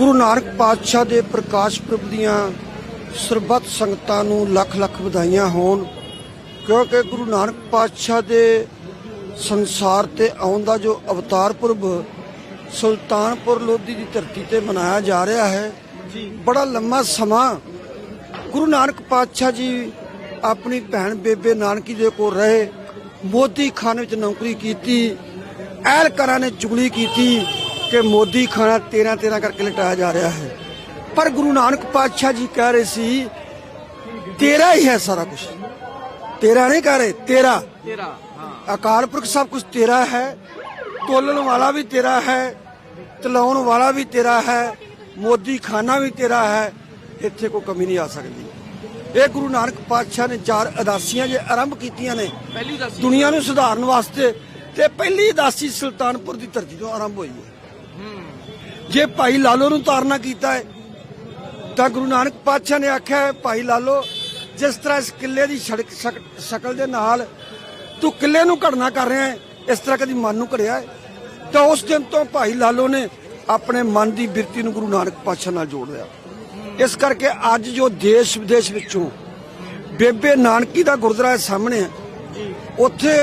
ਗੁਰੂ ਨਾਨਕ ਪਾਤਸ਼ਾਹ ਦੇ ਪ੍ਰਕਾਸ਼ ਪੁਰਬ ਦੀਆਂ ਸਰਬੱਤ ਸੰਗਤਾਂ ਨੂੰ ਲੱਖ ਲੱਖ ਵਧਾਈਆਂ ਹੋਣ। ਕਿਉਂਕਿ ਗੁਰੂ ਨਾਨਕ ਪਾਤਸ਼ਾਹ ਦੇ ਸੰਸਾਰ ਤੇ ਆਉਣ ਦਾ ਜੋ ਅਵਤਾਰ ਪੁਰਬ ਸੁਲਤਾਨਪੁਰ ਲੋਧੀ ਦੀ ਧਰਤੀ ਤੇ ਮਨਾਇਆ ਜਾ ਰਿਹਾ ਹੈ ਬੜਾ ਲੰਮਾ ਸਮਾਂ ਗੁਰੂ ਨਾਨਕ ਪਾਤਸ਼ਾਹ ਜੀ ਆਪਣੀ ਭੈਣ ਬੇਬੇ ਨਾਨਕੀ ਦੇ ਕੋਲ ਰਹੇ ਮੋਦੀ ਖਾਨੇ ਵਿੱਚ ਨੌਕਰੀ ਕੀਤੀ ਐਲਕਰਾਂ ਨੇ ਚੁਗਲੀ ਕੀਤੀ। ਕਿ ਮੋਦੀ ਖਾਨਾ 13 13 ਕਰਕੇ ਲਟਾਇਆ ਜਾ ਰਿਹਾ ਹੈ। ਪਰ ਗੁਰੂ ਨਾਨਕ ਪਾਤਸ਼ਾਹ ਜੀ ਕਹਿ ਰਹੇ ਸੀ ਤੇਰਾ ਹੀ ਹੈ ਸਾਰਾ ਕੁਝ ਤੇਰਾ ਨਹੀਂ ਕਹਿ ਰਹੇ ਤੇਰਾ। ਤੇਰਾ ਹਾਂ। ਅਕਾਲ ਪੁਰਖ ਸਭ ਕੁਝ ਤੇਰਾ ਹੈ ਤੋਲਣ ਵਾਲਾ ਵੀ ਤੇਰਾ ਹੈ ਚਲਾਉਣ ਵਾਲਾ ਵੀ ਤੇਰਾ ਹੈ ਮੋਦੀ ਖਾਨਾ ਵੀ ਤੇਰਾ ਹੈ ਇੱਥੇ ਕੋਈ ਕਮੀ ਨਹੀਂ ਆ ਸਕਦੀ। ਇਹ ਗੁਰੂ ਨਾਨਕ ਪਾਤਸ਼ਾਹ ਨੇ ਚਾਰ ਅਦਾਸੀਆਂ ਜੇ ਆਰੰਭ ਕੀਤੀਆਂ ਨੇ ਦੁਨੀਆ ਨੂੰ ਸੁਧਾਰਨ ਵਾਸਤੇ ਤੇ ਪਹਿਲੀ ਉਦਾਸੀ ਸੁਲਤਾਨਪੁਰ ਦੀ ਧਰਤੀ ਤੋਂ ਆਰੰਭ ਹੋਈ ਹੈ। ਜੇ ਭਾਈ ਲਾਲੋ ਨੂੰ ਤਾਰਨਾ ਕੀਤਾ ਹੈ, ਤਾਂ ਗੁਰੂ ਨਾਨਕ ਪਾਤਸ਼ਾਹ ਨੇ ਆਖਿਆ ਭਾਈ ਲਾਲੋ, ਜਿਸ ਤਰ੍ਹਾਂ ਇਸ ਕਿੱਲੇ ਦੀ ਸ਼ਕਲ ਦੇ ਨਾਲ ਤੂੰ ਕਿਲੇ ਨੂੰ ਘੜਨਾ ਕਰ ਰਿਹਾ ਹੈ, ਇਸ ਤਰ੍ਹਾਂ ਕਦੀ ਮਨ ਨੂੰ ਘੜਿਆ ਤਾਂ ਉਸ ਦਿਨ ਤੋਂ ਭਾਈ ਲਾਲੋ ਨੇ ਆਪਣੇ ਮਨ ਦੀ ਬਿਰਤੀ ਨੂੰ ਗੁਰੂ ਨਾਨਕ ਪਾਤਸ਼ਾਹ ਨਾਲ ਜੋੜ ਲਿਆ। ਇਸ ਕਰਕੇ ਅੱਜ ਜੋ ਦੇਸ਼ ਵਿਦੇਸ਼ ਵਿੱਚੋਂ ਬੇਬੇ ਨਾਨਕੀ ਦਾ ਗੁਰਦੁਆਰਾ ਸਾਹਮਣੇ ਹੈ, ਉੱਥੇ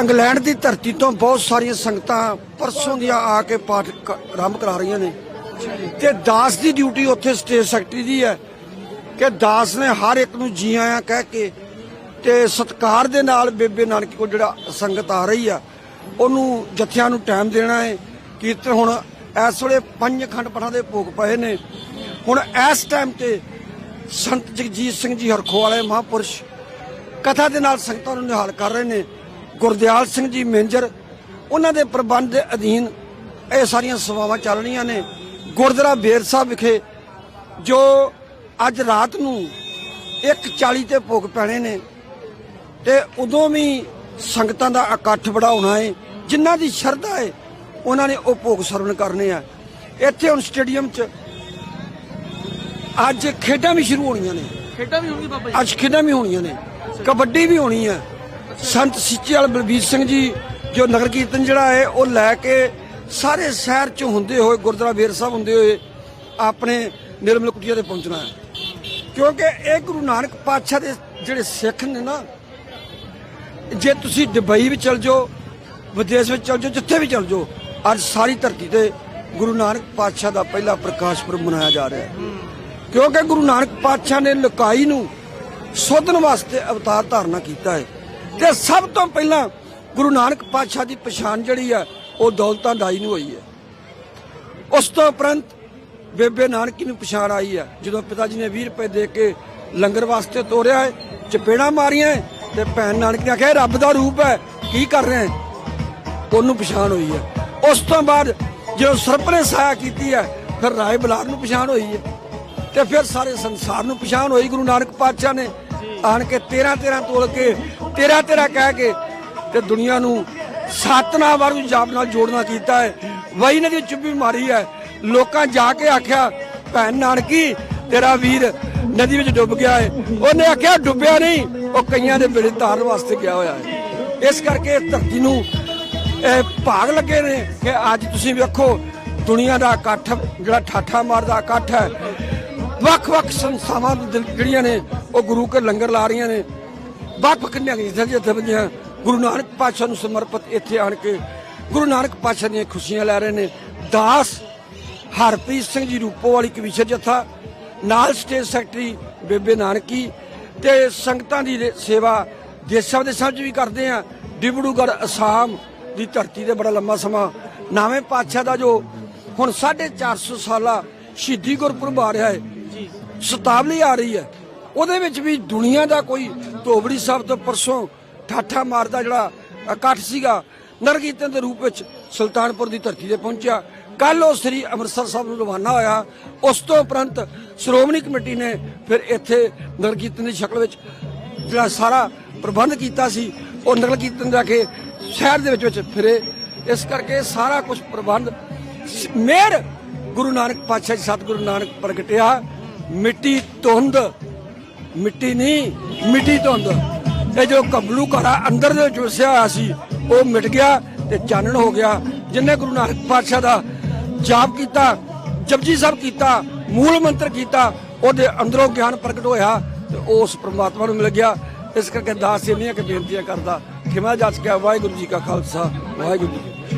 ਇੰਗਲੈਂਡ ਦੀ ਧਰਤੀ ਤੋਂ ਬਹੁਤ ਸਾਰੀਆਂ ਸੰਗਤਾਂ ਪਰਸੋਂ ਦੀਆਂ ਆ ਕੇ ਪਾਠ ਆਰੰਭ ਕਰਾ ਰਹੀਆਂ ਨੇ। ਤੇ ਦਾਸ ਦੀ ਡਿਊਟੀ ਉੱਥੇ ਸਟੇਜ ਸੈਕਟਰੀ ਦੀ ਹੈ ਕਿ ਦਾਸ ਨੇ ਹਰ ਇੱਕ ਨੂੰ ਜੀ ਆਇਆਂ ਕਹਿ ਕੇ ਤੇ ਸਤਕਾਰ ਦੇ ਨਾਲ ਬੇਬੇ ਨਾਨਕੀ ਕੋਲ ਜਿਹੜਾ ਸੰਗਤ ਆ ਰਹੀ ਆ, ਉਹਨੂੰ ਜਥਿਆਂ ਨੂੰ ਟਾਈਮ ਦੇਣਾ ਹੈ। ਕੀਰਤਨ ਹੁਣ ਇਸ ਵੇਲੇ ਪੰਜ ਖੰਡ ਪਠਾਂ ਦੇ ਭੋਗ ਪਏ ਨੇ। ਹੁਣ ਇਸ ਟਾਈਮ ਤੇ ਸੰਤ ਜਗਜੀਤ ਸਿੰਘ ਜੀ ਹਰਖੋ ਵਾਲੇ ਮਹਾਪੁਰਸ਼ ਕਥਾ ਦੇ ਨਾਲ ਸੰਗਤਾਂ ਨੂੰ ਨਿਹਾਲ ਕਰ ਰਹੇ ਨੇ। ਗੁਰਦਿਆਲ ਸਿੰਘ ਜੀ ਮੇਂਜਰ ਉਹਨਾਂ ਦੇ ਪ੍ਰਬੰਧ ਦੇ ਅਧੀਨ ਇਹ ਸਾਰੀਆਂ ਸੇਵਾਵਾਂ ਚੱਲ ਰਹੀਆਂ ਨੇ। ਗੁਰਦੁਆਰਾ ਬੇਰ ਸਾਹਿਬ ਵਿਖੇ ਜੋ ਅੱਜ ਰਾਤ ਨੂੰ 1:40 ਤੇ ਭੋਗ ਪੈਣੇ ਨੇ ਤੇ ਉਦੋਂ ਵੀ ਸੰਗਤਾਂ ਦਾ ਇਕੱਠ ਬੜਾ ਹੋਣਾ ਹੈ ਜਿਨ੍ਹਾਂ ਦੀ ਸ਼ਰਧਾ ਹੈ ਉਹਨਾਂ ਨੇ ਉਹ ਭੋਗ ਸਰਵਣ ਕਰਨੇ ਆ। ਇੱਥੇ ਹੁਣ ਸਟੇਡੀਅਮ 'ਚ ਅੱਜ ਖੇਡਾਂ ਵੀ ਸ਼ੁਰੂ ਹੋਣੀਆਂ ਨੇ। ਖੇਡਾਂ ਵੀ ਹੋਣਗੀ ਬਾਬਾ ਜੀ? ਅੱਜ ਖੇਡਾਂ ਵੀ ਹੋਣੀਆਂ ਨੇ। ਕਬੱਡੀ ਵੀ ਹੋਣੀ ਹੈ ਸੰਤ ਸਿੱਚੇਵਾਲ ਬਲਬੀਰ ਸਿੰਘ ਜੀ, ਜੋ ਨਗਰ ਕੀਰਤਨ ਜਿਹੜਾ ਹੈ, ਉਹ ਲੈ ਕੇ ਸਾਰੇ ਸ਼ਹਿਰ ਚ ਹੁੰਦੇ ਹੋਏ, ਗੁਰਦੁਆਰਾ ਬੇਰ ਸਾਹਿਬ ਹੁੰਦੇ ਹੋਏ ਆਪਣੇ ਨਿਰਮਲ ਕੁਟੀਆ ਤੇ ਪਹੁੰਚਣਾ ਹੈ। ਕਿਉਂਕਿ ਇਹ ਗੁਰੂ ਨਾਨਕ ਪਾਤਸ਼ਾਹ ਦੇ ਜਿਹੜੇ ਸਿੱਖ ਨੇ ਨਾ, ਜੇ ਤੁਸੀਂ ਦੁਬਈ ਵਿੱਚ ਚਲ ਜਾਓ, ਵਿਦੇਸ਼ ਵਿੱਚ ਚਲ ਜਾਓ, ਜਿੱਥੇ ਵੀ ਚਲ ਜਾਓ, ਅੱਜ ਸਾਰੀ ਧਰਤੀ ਤੇ ਗੁਰੂ ਨਾਨਕ ਪਾਤਸ਼ਾਹ ਦਾ ਪਹਿਲਾ ਪ੍ਰਕਾਸ਼ ਪੁਰਬ ਮਨਾਇਆ ਜਾ ਰਿਹਾ ਹੈ। ਕਿਉਂਕਿ ਗੁਰੂ ਨਾਨਕ ਪਾਤਸ਼ਾਹ ਨੇ ਲੁਕਾਈ ਨੂੰ ਸੋਧਣ ਵਾਸਤੇ ਅਵਤਾਰ ਧਾਰਨਾ ਕੀਤਾ ਹੈ। ਤੇ ਸਭ ਤੋਂ ਪਹਿਲਾਂ ਗੁਰੂ ਨਾਨਕ ਪਾਤਸ਼ਾਹ ਦੀ ਪਛਾਣ ਜਿਹੜੀ ਆ, ਉਹ ਦੌਲਤਾਂ ਦਾਈ ਨੂੰ ਹੋਈ ਹੈ। ਉਸ ਤੋਂ ਉਪਰੰਤ ਬੇਬੇ ਨਾਨਕੀ ਨੂੰ ਪਛਾਣ ਆਈ ਹੈ ਜਦੋਂ ਪਿਤਾ ਜੀ ਨੇ 20 ਰੁਪਏ ਦੇ ਕੇ ਲੰਗਰ ਵਾਸਤੇ ਤੋਰਿਆ ਹੈ, ਚਪੇੜਾਂ ਮਾਰੀਆਂ ਤੇ ਭੈਣ ਨਾਨਕੀ ਨੇ ਆਖਿਆ ਰੱਬ ਦਾ ਰੂਪ ਹੈ, ਕੀ ਕਰ ਰਹੇ ਉਹਨੂੰ ਪਛਾਣ ਹੋਈ ਹੈ ਉਸ ਤੋਂ ਬਾਅਦ ਜਦੋਂ ਸਰਪ ਨੇ ਸਾਇਆ ਕੀਤੀ ਹੈ ਫਿਰ ਰਾਏ ਬਲਾਰ ਨੂੰ ਪਛਾਣ ਹੋਈ ਹੈ ਤੇ ਫਿਰ ਸਾਰੇ ਸੰਸਾਰ ਨੂੰ ਪਛਾਣ ਹੋਈ, ਗੁਰੂ ਨਾਨਕ ਪਾਤਸ਼ਾਹ ਨੇ ਆਣ ਕੇ 13 13 ਤੋਲ ਕੇ 13 13 ਕਹਿ ਕੇ ਤੇ ਦੁਨੀਆ ਨੂੰ ਸਤਨਾਮ ਵਾਰੂ ਜਾਪ ਨਾਲ ਜੋੜਨਾ ਕੀਤਾ ਹੈ। ਵਈ ਨੇ ਦੀ ਚੁੱਭੀ ਮਾਰੀ ਹੈ। ਲੋਕਾਂ ਜਾ ਕੇ ਆਖਿਆ, ਭੈਣ ਨਾਨਕੀ, ਤੇਰਾ ਵੀਰ ਨਦੀ ਵਿੱਚ ਡੁੱਬ ਗਿਆ ਹੈ। ਉਹਨੇ ਆਖਿਆ, ਡੁੱਬਿਆ ਨਹੀਂ, ਉਹ ਕਈਆਂ ਦੇ ਬੇੜੇ ਤਾਰਨ ਵਾਸਤੇ ਗਿਆ ਹੋਇਆ ਹੈ। ਇਸ ਕਰਕੇ ਇਸ ਧਰਤੀ ਨੂੰ ਇਹ ਭਾਗ ਲੱਗੇ ਨੇ ਕਿ ਅੱਜ ਤੁਸੀਂ ਵੇਖੋ, ਦੁਨੀਆ ਦਾ ਇਕੱਠ, ਜਿਹੜਾ ਠਾਠਾ ਮਾਰਦਾ ਇਕੱਠ ਹੈ, ਵੱਖ-ਵੱਖ ਸੰਸਥਾਵਾਂ ਜਿਹੜੀਆਂ ਨੇ, ਉਹ ਗੁਰੂ ਕੇ ਲੰਗਰ ਲਾ ਰਹੀਆਂ ਨੇ। ਵੱਖ-ਵੱਖ ਨਿਹੰਗ ਜਥੇਬੰਦੀਆਂ ਗੁਰੂ ਨਾਨਕ ਪਾਤਸ਼ਾਹ ਨੂੰ ਸਮਰਪਿਤ ਇੱਥੇ ਆਣ ਕੇ ਗੁਰੂ ਨਾਨਕ ਪਾਤਸ਼ਾਹ ਦੀਆਂ ਖੁਸ਼ੀਆਂ ਲੈ ਰਹੇ ਨੇ। ਦਾਸ ਹਰਪ੍ਰੀਤ ਸਿੰਘ ਜੀ ਰੂਪੋ ਵਾਲੀ ਕਵੀਸ਼ਰ ਜਥਾ ਨਾਲ ਸਟੇਜ ਸੈਕਟਰੀ ਬੇਬੇ ਨਾਨਕੀ ਤੇ ਸੰਗਤਾਂ ਦੀ ਸੇਵਾ ਦੇਸ਼ਾਂ ਵਿਦੇਸ਼ਾਂ 'ਚ ਵੀ ਕਰਦੇ ਆ। ਡਿਬੜੂਗੜ੍ਹ ਅਸਾਮ ਦੀ ਧਰਤੀ ਤੇ ਬੜਾ ਲੰਮਾ ਸਮਾਂ। ਨਾਵੇਂ ਪਾਤਸ਼ਾਹ ਦਾ ਜੋ ਹੁਣ 450 ਸਾਲਾ ਸ਼ਹੀਦੀ ਗੁਰਪੁਰਬ ਆ ਰਿਹਾ ਹੈ ਸਤਾਵਲੀ ਆ ਰਹੀ ਹੈ। ਉਹਦੇ ਵਿੱਚ ਵੀ ਦੁਨੀਆ ਦਾ ਕੋਈ ਧੋਬੜੀ ਸਾਹਿਬ ਤੋਂ ਪਰਸੋਂ ਠਾਠਾ ਮਾਰਦਾ ਜਿਹੜਾ ਇਕੱਠ ਸੀਗਾ ਨਰਕੀਰਤਨ ਦੇ ਰੂਪ ਵਿੱਚ ਸੁਲਤਾਨਪੁਰ ਦੀ ਧਰਤੀ ਤੇ ਪਹੁੰਚਿਆ। ਕੱਲ ਉਹ ਸ੍ਰੀ ਅੰਮ੍ਰਿਤਸਰ ਸਾਹਿਬ ਨੂੰ ਰਵਾਨਾ ਹੋਇਆ। ਉਸ ਤੋਂ ਉਪਰੰਤ ਸ਼੍ਰੋਮਣੀ ਕਮੇਟੀ ਨੇ ਫਿਰ ਇੱਥੇ ਨਰਕੀਰਤਨ ਦੀ ਸ਼ਕਲ ਵਿੱਚ ਜਿਹੜਾ ਸਾਰਾ ਪ੍ਰਬੰਧ ਕੀਤਾ ਸੀ, ਉਹ ਨਗਰ ਕੀਰਤਨ ਜਾ ਕੇ ਸ਼ਹਿਰ ਦੇ ਵਿੱਚ ਵਿੱਚ ਫਿਰੇ। ਇਸ ਕਰਕੇ ਸਾਰਾ ਕੁਝ ਪ੍ਰਬੰਧ ਮੇਰ ਗੁਰੂ ਨਾਨਕ ਪਾਤਸ਼ਾਹ ਜੀ, ਸਤਿਗੁਰੂ ਨਾਨਕ ਪ੍ਰਗਟਿਆ। ਮਿੱਟੀ ਧੁੰਦ ਮਿੱਟੀ ਨਹੀਂ, ਮਿੱਟੀ ਧੁੰਦ ਇਹ ਜੋ ਕਬਲੂ ਘੜਾ ਅੰਦਰ ਦੇ ਵਿੱਚ ਹੋਇਆ ਸੀ, ਉਹ ਮਿਟ ਗਿਆ ਤੇ ਚਾਨਣ ਹੋ ਗਿਆ। ਜਿਨੇ ਗੁਰੂ ਨਾਨਕ ਪਾਤਸ਼ਾਹ ਦਾ ਜਾਪ ਕੀਤਾ, ਜਪਜੀ ਸਾਹਿਬ ਕੀਤਾ, ਮੂਲ ਮੰਤਰ ਕੀਤਾ, ਉਹਦੇ ਅੰਦਰੋਂ ਗਿਆਨ ਪ੍ਰਗਟ ਹੋਇਆ ਤੇ ਉਸ ਪ੍ਰਮਾਤਮਾ ਨੂੰ ਮਿਲ ਗਿਆ। ਇਸ ਕਰਕੇ ਦਾਸ ਇੰਨੀਆਂ ਕਿ ਬੇਨਤੀਆਂ ਕਰਦਾ। ਖਿਮਾ ਜਾ ਸਕਿਆ ਵਾਹਿਗੁਰੂ ਜੀ ਕਾ ਖਾਲਸਾ, ਵਾਹਿਗੁਰੂ ਜੀ